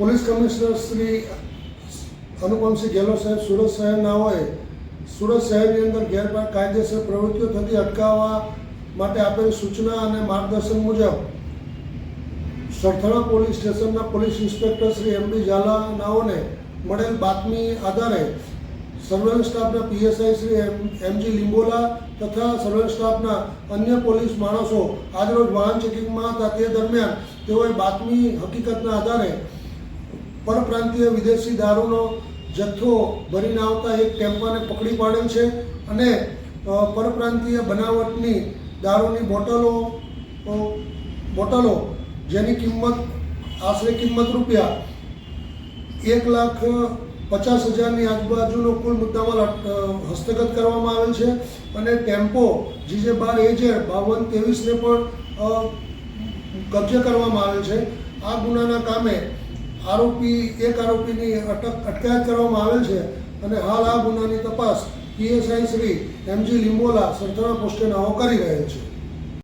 Police commissioner Shri Anupamsinh Gehlot સાહેબ, સુરત શહેરનાઓએ સુરત શહેરની અંદર ગેરકાયદેસર પ્રવૃત્તિઓ થતી અટકાવવા માટે આપેલી સૂચના અને માર્ગદર્શન મુજબ સરથાણા પોલીસ સ્ટેશનના police inspector Shri M B ઝાલાનાઓને મળેલ બાતમી આધારે સર્વેલન્સ સ્ટાફના PSI Shri M, MG Limbola તથા સર્વેલન્સ સ્ટાફના અન્ય પોલીસ માણસો આજરોજ વાહન ચેકિંગમાં હતા. તે દરમિયાન તેઓએ બાતમી હકીકતના આધારે પરપ્રાંતીય વિદેશી દારૂનો જથ્થો ભરીને આવતા એક ટેમ્પાને પકડી પાડેલ છે અને પરપ્રાંતીય બનાવટની દારૂની બોટલો બોટલો જેની કિંમત, આશરે કિંમત રૂપિયા એક લાખ પચાસ હજારની આજુબાજુનો કુલ મુદ્દામાં હસ્તગત કરવામાં આવેલ છે અને ટેમ્પો જીજે બાર એજે બાવન ત્રેવીસને પણ કબજે કરવામાં આવેલ છે. આ ગુનાના કામે આરોપી, એક આરોપીની અટક અટકાયત કરવામાં આવેલ છે અને હાલ આ ગુનાની તપાસ પીએસઆઈ શ્રી એમજી લીંબોલા સરથાણા પોસ્ટે નાઓ કરી રહેલ છે.